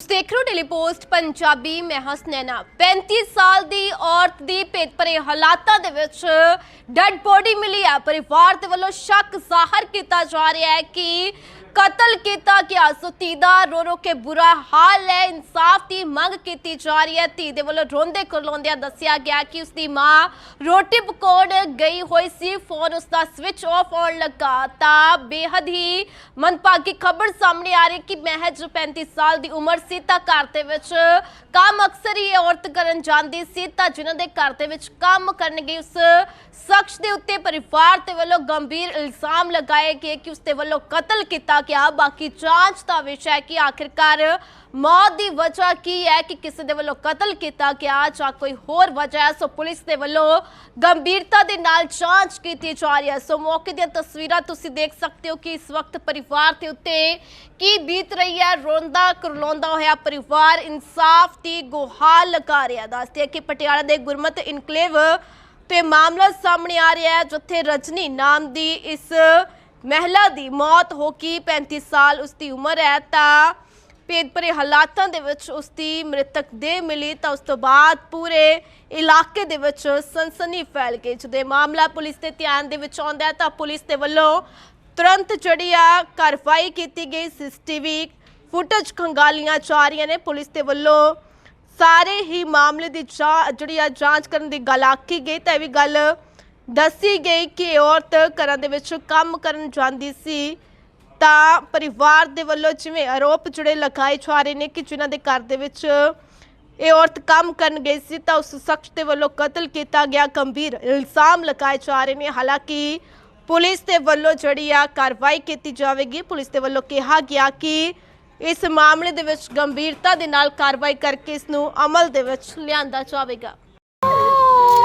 ਦੇਖ ਰਹੇ ਹੋ ਡੇਲੀ ਪੋਸਟ, ਪੰਜਾਬੀ ਮੈਂ ਹਸਨੈਨਾ 35 ਸਾਲ ਦੀ ਔਰਤ ਦੀ ਭੇਤ ਭਰੇ ਹਾਲਾਤਾਂ ਦੇ ਵਿੱਚ ਡੈੱਡ ਬੋਡੀ ਮਿਲੀ ਹੈ। ਪਰਿਵਾਰ ਦੇ ਵੱਲੋਂ ਸ਼ੱਕ ਜ਼ਾਹਰ ਕੀਤਾ ਜਾ ਰਿਹਾ ਹੈ ਕਿ ਕਤਲ ਕੀਤਾ ਗਿਆ। ਸੋ ਧੀ ਦਾ ਰੋ ਰੋ ਕੇ ਬੁਰਾ ਹਾਲ ਹੈ। ਇਨਸਾਫ ਦੀ ਮੰਗ ਕੀਤੀ ਜਾ ਰਹੀ ਹੈ। ਧੀ ਦੇ ਵੱਲੋਂ ਰੋਂਦੇ ਕਰਲਾਉਂਦਿਆਂ ਦੱਸਿਆ ਗਿਆ ਕਿ ਉਸ ਦੀ ਮਾਂ ਰੋਟੀ ਪਕਾਉਣ ਗਈ ਹੋਈ ਸੀ। ਫੋਨ ਉਸ ਦਾ ਸਵਿਚ ਆਫ ਹੋਣ ਲੱਗਾ ਤਾਂ ਬੇਹੱਦ ਹੀ ਮੰਦਭਾਗੀ ਖਬਰ ਸਾਹਮਣੇ ਆ ਰਹੀ ਕਿ ਮਹਿਜ 35 ਸਾਲ ਦੀ ਉਮਰ ਸੀ ਤਾਂ ਘਰ ਦੇ ਵਿੱਚ ਕੰਮ ਅਕਸਰ ਹੀ ਇਹ ਔਰਤ ਕਰਨ ਜਾਂਦੀ ਸੀ ਤਾਂ ਜਿਨ੍ਹਾਂ ਦੇ ਘਰ ਦੇ ਵਿੱਚ ਕੰਮ ਕਰਨ ਗਈ, ਉਸ ਸ਼ਖਸ ਦੇ ਉੱਤੇ ਪਰਿਵਾਰ ਦੇ ਵੱਲੋਂ ਗੰਭੀਰ ਇਲਜ਼ਾਮ ਲਗਾਏ ਗਏ ਕਿ ਉਸ ਦੇ ਵੱਲੋਂ ਕਤਲ ਕੀਤਾ ਗਿਆ ਬਾਕੀ ਜਾਂਚ ਦਾ ਵਿਸ਼ਾ ਹੈ ਕਿ ਆਖਿਰਕਾਰ ਮੌਤ ਦੀ ਵਜ੍ਹਾ ਕੀ ਹੈ, ਕਿ ਕਿਸੇ ਦੇ ਵੱਲੋਂ ਕਤਲ ਕੀਤਾ ਗਿਆ ਜਾਂ ਕੋਈ ਹੋਰ ਵਜ੍ਹਾ ਹੈ, ਸੋ ਪੁਲਿਸ ਦੇ ਵੱਲੋਂ ਗੰਭੀਰਤਾ ਦੇ ਨਾਲ ਜਾਂਚ ਕੀਤੀ ਜਾ ਰਹੀ ਹੈ। ਸੋ ਮੌਕੇ ਦੀਆਂ ਤਸਵੀਰਾਂ ਤੁਸੀਂ ਦੇਖ ਸਕਦੇ ਹੋ ਕਿ ਇਸ ਵਕਤ ਪਰਿਵਾਰ ਦੇ ਉੱਤੇ ਕੀ ਬੀਤ ਰਹੀ ਹੈ। ਰੋਂਦਾ ਕਰਲਾਉਂਦਾ ਹੋਇਆ ਪਰਿਵਾਰ ਇਨਸਾਫ ਦੀ ਗੁਹਾਰ ਲਗਾ ਰਿਹਾ ਦੱਸਦੇ ਕਿ ਪਟਿਆਲਾ ਦੇ ਗੁਰਮਤ ਇਨਕਲੇਵ ਤੇ ਮਾਮਲਾ ਸਾਹਮਣੇ ਆ ਰਿਹਾ ਹੈ, ਜਿੱਥੇ ਰਜਨੀ ਨਾਮ ਦੀ ਇਸ ਮਹਿਲਾ ਦੀ ਮੌਤ ਹੋ ਗਈ 35 ਸਾਲ ਉਸ ਦੀ ਉਮਰ ਹੈ, ਤਾਂ ਭੇਦ ਭਰੇ ਹਾਲਾਤਾਂ ਦੇ ਵਿੱਚ ਉਸ ਦੀ ਮ੍ਰਿਤਕ ਦੇਹ ਮਿਲੀ, ਤਾਂ ਉਸ ਤੋਂ ਬਾਅਦ ਪੂਰੇ ਇਲਾਕੇ ਦੇ ਵਿੱਚ ਸਨਸਨੀ ਫੈਲ ਗਈ। ਜਦੋਂ ਇਹ ਮਾਮਲਾ ਪੁਲਿਸ ਦੇ ਧਿਆਨ ਦੇ ਵਿੱਚ ਆਉਂਦਾ ਹੈ, ਤਾਂ ਪੁਲਿਸ ਦੇ ਵੱਲੋਂ ਤੁਰੰਤ ਜਿਹੜੀ ਆ ਕਾਰਵਾਈ ਕੀਤੀ ਗਈ। ਸੀਸੀਟੀਵੀ ਫੁਟੇਜ ਖੰਗਾਲੀਆਂ ਜਾ ਰਹੀਆਂ ਨੇ। ਪੁਲਿਸ ਦੇ ਵੱਲੋਂ ਸਾਰੇ ਹੀ ਮਾਮਲੇ ਦੀ ਜਾਂ- ਜਿਹੜੀ ਆ ਜਾਂਚ ਕਰਨ ਦੀ ਗੱਲ ਆਖੀ ਗਈ, ਤਾਂ ਇਹ ਵੀ ਗੱਲ ਦੱਸੀ ਗਈ ਕਿ ਇਹ ਔਰਤ ਘਰਾਂ ਦੇ ਵਿੱਚ ਕੰਮ ਕਰਨ ਜਾਂਦੀ ਸੀ, ਤਾਂ ਪਰਿਵਾਰ ਦੇ ਵੱਲੋਂ ਜਿਵੇਂ ਆਰੋਪ ਜੁੜੇ ਲਗਾਏ ਜਾ ਰਹੇ ਨੇ ਕਿ ਜਿਨ੍ਹਾਂ ਦੇ ਘਰ ਦੇ ਵਿੱਚ ਇਹ ਔਰਤ ਕੰਮ ਕਰਨ ਗਈ ਸੀ, ਤਾਂ ਉਸ ਸ਼ਖਸ ਦੇ ਵੱਲੋਂ ਕਤਲ ਕੀਤਾ ਗਿਆ। ਗੰਭੀਰ ਇਲਜ਼ਾਮ ਲਗਾਏ ਜਾ ਰਹੇ ਨੇ। ਹਾਲਾਂਕਿ ਪੁਲਿਸ ਦੇ ਵੱਲੋਂ ਜਿਹੜੀ ਆ ਕਾਰਵਾਈ ਕੀਤੀ ਜਾਵੇਗੀ। ਪੁਲਿਸ ਦੇ ਵੱਲੋਂ ਕਿਹਾ ਗਿਆ ਕਿ ਇਸ ਮਾਮਲੇ ਦੇ ਵਿੱਚ ਗੰਭੀਰਤਾ ਦੇ ਨਾਲ ਕਾਰਵਾਈ ਕਰਕੇ ਇਸ ਨੂੰ ਅਮਲ ਦੇ ਵਿੱਚ ਲਿਆਂਦਾ ਜਾਵੇਗਾ।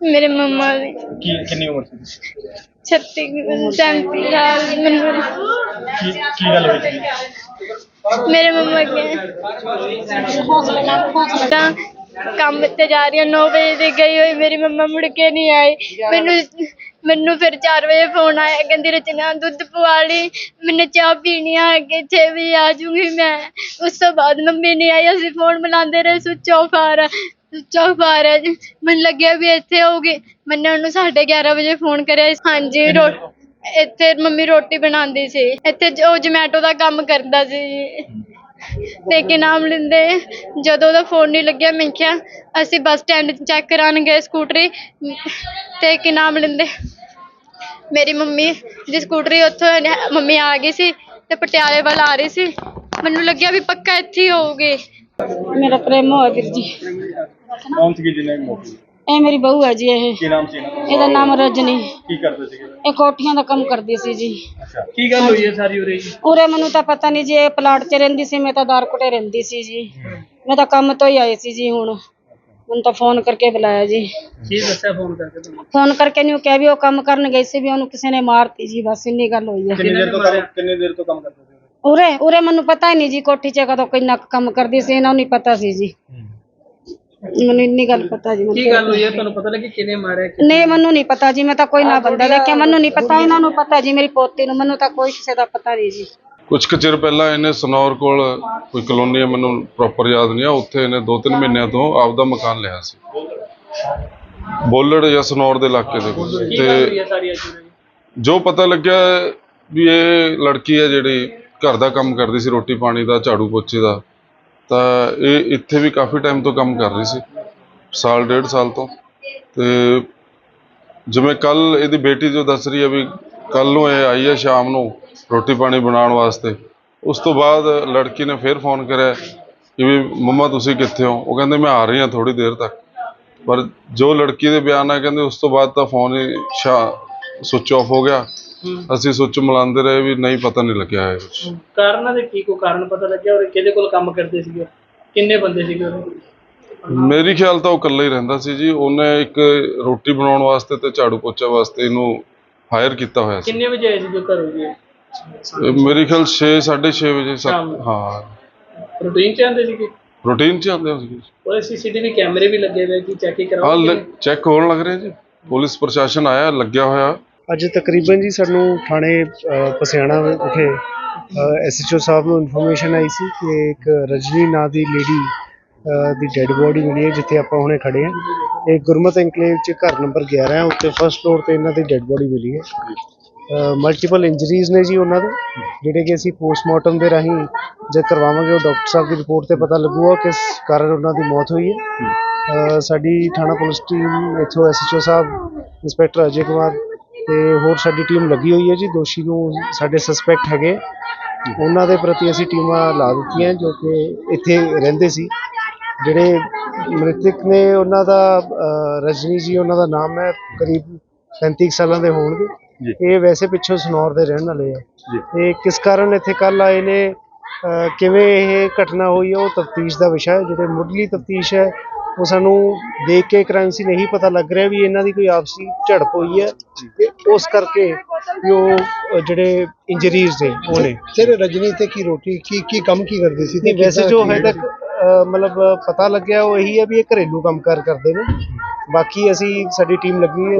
ਮੇਰੇ ਮੰਮਾ ਦੀ। ਕੀ ਕਿੰਨੀ ਉਮਰ ਸੀ? 36 37 ਸਾਲ ਮੈਨੂੰ। ਕੀ ਕੀ ਗੱਲ ਹੋਈ ਸੀ? ਮੇਰੇ ਮੰਮਾ ਕੇ ਤਾਂ ਕੰਮ ਤੇ ਜਾ ਰਹੀ 9 ਵਜੇ ਦੀ ਗਈ ਹੋਈ ਮੇਰੀ ਮੰਮਾ ਮੁੜ ਕੇ ਨਹੀਂ ਆਈ। ਮੈਨੂੰ ਮੈਨੂੰ ਫਿਰ 4 ਵਜੇ ਫੋਨ ਆਇਆ ਕਹਿੰਦੀ ਰਚਨਾ ਦੁੱਧ ਪਵਾ ਲਈ ਮੈਨੂੰ ਚਾਹ ਪੀਣੀ ਆ ਕਿ 6 ਵਜੇ ਆ ਜਾਊਂਗੀ ਮੈਂ। ਉਸ ਤੋਂ ਬਾਅਦ ਮੰਮੀ ਨਹੀਂ ਆਈ ਅਸੀਂ ਫੋਨ ਮਿਲਾਉਂਦੇ ਰਹੇ ਸੁੱਚ ਆਫ ਆ ਰਿਹਾ। ਸੁੱਚ ਆਫ ਜੀ। ਮੈਨੂੰ ਲੱਗਿਆ ਵੀ ਇੱਥੇ ਹੋਊਗੀ ਮੈਨੇ ਉਹਨੂੰ 11:30 ਵਜੇ ਫੋਨ ਕਰਿਆ ਹਾਂਜੀ, ਰੋ ਇੱਥੇ ਮੰਮੀ ਰੋਟੀ ਬਣਾਉਂਦੀ ਸੀ। ਇੱਥੇ ਉਹ ਜਮੈਟੋ ਦਾ ਕੰਮ ਕਰਦਾ ਸੀ ਜੀ। ਤੇ ਕੀ ਨਾਮ ਲੈਂਦੇ। ਜਦੋਂ ਉਹਦਾ ਫੋਨ ਨਹੀਂ ਲੱਗਿਆ, ਮੈਂ ਕਿਹਾ, ਅਸੀਂ ਬੱਸ ਸਟੈਂਡ ਚੈੱਕ ਕਰਾਉਣ ਗਏ ਸਕੂਟਰੀ। ਤੇ ਕੀ ਨਾਮ ਲੈਂਦੇ। ਮੇਰੀ ਮੰਮੀ ਦੀ ਸਕੂਟਰੀ ਉੱਥੋਂ ਨ- ਮੰਮੀ ਆ ਗਈ ਸੀ ਤੇ ਪਟਿਆਲੇ ਵੱਲ ਆ ਰਹੀ ਸੀ। ਮੈਨੂੰ ਲੱਗਿਆ ਵੀ ਪੱਕਾ ਇੱਥੇ ਹੀ ਹੋਊਗੀ। ਮੇਰਾ ਪ੍ਰੇਮ ਹੋਇਆ ਵੀਰ ਜੀ। ਕੌਣ ਸੀ ਜਿਹਨੇ ਹੋਈ? ਇਹ ਮੇਰੀ ਬਹੂ ਹੈ ਜੀ ਇਹ। ਕੀ ਨਾਮ ਸੀ ਇਹਨਾਂ ਦਾ? ਇਹਦਾ ਨਾਮ ਰਜਨੀ। ਕੀ ਕਰਦੇ ਸੀਗੇ? ਇਹ ਕੋਠੀਆਂ ਦਾ ਕੰਮ ਕਰਦੀ ਸੀ ਜੀ। ਅੱਛਾ ਕੀ ਗੱਲ ਹੋਈ ਹੈ ਸਾਰੀ ਉਰੇ? ਜੀ ਉਰੇ ਮੈਨੂੰ ਤਾਂ ਪਤਾ ਨਹੀਂ ਜੀ ਇਹ ਪਲਾਟ 'ਚ ਰਹਿੰਦੀ ਸੀ ਮੈਂ ਤਾਂ ਦਾਰਕੋਟੇ ਰਹਿੰਦੀ ਸੀ ਜੀ। ਮੈਂ ਤਾਂ ਕੰਮ ਤੋਂ ਹੀ ਆਈ ਸੀ ਜੀ ਹੁਣ। ਮੈਨੂੰ ਤਾਂ ਫੋਨ ਕਰਕੇ ਬੁਲਾਇਆ ਜੀ। ਕੀ ਦੱਸਿਆ ਫੋਨ ਕਰਕੇ ਤੁਹਾਨੂੰ? ਫੋਨ ਕਰਕੇ ਨਹੀਂ ਉਹ ਕਿਹਾ ਵੀ ਉਹ ਕੰਮ ਕਰਨ ਗਈ ਸੀ ਵੀ ਉਹਨੂੰ ਕਿਸੇ ਨੇ ਮਾਰਤੀ ਜੀ ਬਸ ਇੰਨੀ ਗੱਲ ਹੋਈ ਹੈ। ਕਿੰਨੀ ਦੇਰ ਤੋਂ ਕੰਮ ਕਿੰਨੀ ਦੇਰ ਤੋਂ ਕੰਮ ਕਰਦੇ ਸੀ ਉਰੇ ਉਰੇ ਮੈਨੂੰ ਪਤਾ ਹੀ ਨਹੀਂ ਜੀ ਕੋਠੀ 'ਚ ਕਦੋਂ ਕਿੰਨਾ ਕੁ ਕੰਮ ਕਰਦੀ ਸੀ ਇਹਨਾਂ ਨੂੰ ਨਹੀਂ ਪਤਾ ਸੀ ਜੀ। ਮੈਨੂੰ ਇੰਨੀ ਗੱਲ ਪਤਾ ਜੀ ਕੀ ਗੱਲ ਹੋਈ ਹੈ? ਤੁਹਾਨੂੰ ਪਤਾ ਲੱਗੀ ਕਿਹਨੇ ਮਾਰਿਆ ਨਹੀਂ ਮੈਨੂੰ ਨਹੀਂ ਪਤਾ ਜੀ ਮੈਂ ਤਾਂ ਕੋਈ ਨਾ ਬੰਦਾ ਦੇਖਿਆ ਮੈਨੂੰ ਨਹੀਂ ਪਤਾ ਇਹਨਾਂ ਨੂੰ ਪਤਾ ਜੀ ਮੇਰੀ ਪੋਤੀ ਨੂੰ ਮੈਨੂੰ ਤਾਂ ਕੋਈ ਕਿਸੇ ਦਾ ਪਤਾ ਨਹੀਂ ਜੀ। ਕੁਝ ਕੁ ਚਿਰ ਪਹਿਲਾਂ ਇਹਨੇ ਸਨੌਰ ਕੋਲ ਕੋਈ ਕਲੋਨੀ ਹੈ ਮੈਨੂੰ ਪ੍ਰੋਪਰ ਯਾਦ ਨਹੀਂ ਆ ਉੱਥੇ ਇਹਨੇ 2-3 ਮਹੀਨਿਆਂ ਤੋਂ ਆਪਦਾ ਮਕਾਨ ਲਿਆ ਸੀ। ਬੋਲੜ ਜਾਂ ਸਨੌਰ ਦੇ ਇਲਾਕੇ ਦੇ ਕੋਲ। ਤੇ ਸਾਰੀ ਅੱਜ? ਉਰੇ ਜੋ ਪਤਾ ਲੱਗਿਆ ਵੀ ਇਹ ਲੜਕੀ ਹੈ ਜਿਹੜੀ ਘਰ ਦਾ ਕੰਮ ਕਰਦੀ ਸੀ, ਰੋਟੀ ਪਾਣੀ ਦਾ, ਝਾੜੂ ਪੋਚੇ ਦਾ। ਤਾਂ ਇਹ ਇੱਥੇ ਵੀ ਕਾਫੀ ਟਾਈਮ ਤੋਂ ਕੰਮ ਕਰ ਰਹੀ ਸੀ, ਸਾਲ, ਡੇਢ ਸਾਲ ਤੋਂ। ਤੇ ਜਿਵੇਂ ਕੱਲ ਇਹਦੀ ਬੇਟੀ ਜੋ ਦੱਸ ਰਹੀ ਹੈ ਵੀ ਕੱਲ ਨੂੰ ਇਹ ਆਈ ਹੈ ਸ਼ਾਮ ਨੂੰ ਰੋਟੀ ਪਾਣੀ ਬਣਾਉਣ ਵਾਸਤੇ, ਉਸ ਤੋਂ ਬਾਅਦ ਲੜਕੀ ਨੇ ਫਿਰ ਫੋਨ ਕਰਿਆ ਕਿ ਵੀ ਮੰਮਾ ਤੁਸੀਂ ਕਿੱਥੇ ਹੋ? ਉਹ ਕਹਿੰਦੇ ਮੈਂ ਆ ਰਹੀ ਹਾਂ ਥੋੜੀ ਦੇਰ ਤੱਕ। ਪਰ ਜੋ ਲੜਕੀ ਦੇ ਬਿਆਨ ਆ, ਕਹਿੰਦੇ ਉਸ ਤੋਂ ਬਾਅਦ ਤਾਂ ਫੋਨ ਹੀ ਸੁੱਚ ਆਫ ਹੋ ਗਿਆ। ਅਸੀਂ ਸੁੱਚ ਮਿਲਾਉਂਦੇ ਰਹੇ ਵੀ ਨਹੀਂ ਪਤਾ ਨਹੀਂ ਲੱਗਿਆ ਹੈ ਕੁਛ। ਕਾਰਨਾਂ ਦੇ ਕੀ ਕੋ ਕਾਰਨ ਪਤਾ ਲੱਗਿਆ ਔਰ ਕਿਹਦੇ ਕੋਲ ਕੰਮ ਕਰਦੇ ਸੀਗੇ? ਕਿੰਨੇ ਬੰਦੇ ਸੀਗੇ ਉਹਦੇ? ਮੇਰੀ ਖਿਆਲ ਤਾਂ ਉਹ ਇਕੱਲਾ ਹੀ ਰਹਿੰਦਾ ਸੀ ਜੀ। ਉਹਨੇ ਇੱਕ ਰੋਟੀ ਬਣਾਉਣ ਵਾਸਤੇ ਤੇ ਝਾੜੂ ਪੋਚਾ ਵਾਸਤੇ ਇਹਨੂੰ ਹਾਇਰ ਕੀਤਾ ਹੋਇਆ ਸੀ। ਕਿੰਨੇ ਵਜੇ ਆਏ ਸੀਗੇ ਘਰੋਂ ਜੀ? ਇਹ ਮੇਰੇ ਖਿਆਲ 6 6:30 ਵਜੇ ਸੱਤ- ਸ਼ਾਮ ਨੂੰ। ਹਾਂ। ਰੂਟੀਨ ਚ ਆਉਂਦੇ ਸੀਗੇ? ਰੂਟੀਨ ਚ ਆਉਂਦੇ ਸੀ ਉਹ ਸੀਸੀਟੀਵੀ ਕੈਮਰੇ ਵੀ ਲੱਗੇ ਹੋਏ ਕਿ ਚੈੱਕ ਹੀ ਹਾਂ ਚੈੱਕ ਹੋਣ ਲੱਗ ਰਿਹਾ ਜੀ। ਪੁਲਿਸ ਪ੍ਰਸ਼ਾਸਨ ਆਇਆ ਲੱਗਿਆ ਹੋਇਆ। ਅੱਜ ਤਕਰੀਬਨ ਜੀ ਸਾਨੂੰ ਥਾਣੇ ਪਸਿਆਣਾ ਵਿਖੇ ਐਸਐਚਓ ਸਾਹਿਬ ਨੂੰ ਇਨਫੋਰਮੇਸ਼ਨ ਆਈ ਸੀ ਕਿ ਇੱਕ ਰਜਨੀ ਨਾਂ ਦੀ ਲੇਡੀ ਦੀ ਡੈੱਡ ਬੋਡੀ ਮਿਲੀ ਹੈ, ਜਿੱਥੇ ਆਪਾਂ ਹੁਣੇ ਖੜੇ ਹਾਂ। ਇਹ ਗੁਰਮਤ ਐਨਕਲੇਵ ਚ ਘਰ ਨੰਬਰ 11 ਹੈ, ਉੱਤੇ ਫਰਸਟ ਫਲੋਰ ਤੇ ਇਹਨਾਂ ਦੀ ਡੈੱਡ ਬੋਡੀ ਮਿਲੀ ਹੈ। ਮਲਟੀਪਲ ਇੰਜਰੀਜ਼ ਨੇ ਜੀ ਉਹਨਾਂ ਦੇ, ਜਿਹੜੇ ਕਿ ਅਸੀਂ ਪੋਸਟਮਾਰਟਮ ਦੇ ਰਾਹੀਂ ਜੇ ਕਰਵਾਵਾਂਗੇ, ਉਹ ਡਾਕਟਰ ਸਾਹਿਬ ਦੀ ਰਿਪੋਰਟ ਤੇ ਪਤਾ ਲੱਗੂਗਾ ਕਿਸ ਕਾਰਨ ਉਹਨਾਂ ਦੀ ਮੌਤ ਹੋਈ ਹੈ। ਸਾਡੀ ਥਾਣਾ ਪੁਲਿਸ ਟੀਮ ਇੱਥੋਂ ਐਸਐਚਓ ਸਾਹਿਬ, ਇੰਸਪੈਕਟਰ ਅਜੇ ਕੁਮਾਰ ਤੇ ਹੋਰ ਸਾਡੀ ਟੀਮ ਲੱਗੀ ਹੋਈ ਹੈ ਜੀ ਦੋਸ਼ੀ ਨੂੰ ਸਾਡੇ ਸਸਪੈਕਟ ਹੈਗੇ। ਉਹਨਾਂ ਦੇ ਪ੍ਰਤੀ ਅਸੀਂ ਟੀਮਾਂ ਲਾ ਦਿੱਤੀਆਂ ਜੋ ਕਿ ਇੱਥੇ ਰਹਿੰਦੇ ਸੀ। ਜਿਹੜੇ ਮ੍ਰਿਤਕ ਨੇ ਉਹਨਾਂ ਦਾ ਰਜਨੀ ਜੀ ਉਹਨਾਂ ਦਾ ਨਾਮ ਹੈ ਕਰੀਬ 35 ਕੁ ਸਾਲਾਂ ਦੇ ਹੋਣਗੇ। ਇਹ ਵੈਸੇ ਪਿੱਛੋਂ ਸਨੌਰ ਦੇ ਰਹਿਣ ਵਾਲੇ ਆ। ਤੇ ਕਿਸ ਕਾਰਨ ਇੱਥੇ ਕੱਲ ਆਏ ਨੇ? ਕਿਵੇਂ ਇਹ ਘਟਨਾ ਹੋਈ ਹੈ ਉਹ ਤਫਤੀਸ਼ ਦਾ ਵਿਸ਼ਾ ਹੈ। ਜਿਹੜੇ ਮੁੱਢਲੀ ਤਫਤੀਸ਼ ਹੈ ਉਹ ਸਾਨੂੰ ਦੇਖ ਕੇ ਕ੍ਰਾਈਮ ਸੀ ਨਹੀਂ ਪਤਾ ਲੱਗ ਰਿਹਾ ਵੀ ਇਹਨਾਂ ਦੀ ਕੋਈ ਆਪਸੀ ਝੜਪ ਹੋਈ ਹੈ ਤੇ ਉਸ ਕਰਕੇ ਵੀ ਉਹ ਜਿਹੜੇ ਇੰਜਰੀਜ਼ ਨੇ ਉਹ ਨੇ। ਸਰ ਰਜਨੀ ਤੇ ਕੀ ਰੋਟੀ ਕੀ ਕੀ ਕੰਮ ਕੀ ਕਰਦੇ ਸੀ ਨਹੀਂ ਵੈਸੇ ਜੋ ਹੈ ਤੱਕ ਮਤਲਬ ਪਤਾ ਲੱਗਿਆ ਉਹ ਇਹੀ ਹੈ ਵੀ ਇਹ ਘਰੇਲੂ ਕੰਮਕਾਰ ਕਰਦੇ ਨੇ। ਬਾਕੀ ਅਸੀਂ ਸਾਡੀ ਟੀਮ ਲੱਗੀ ਹੈ।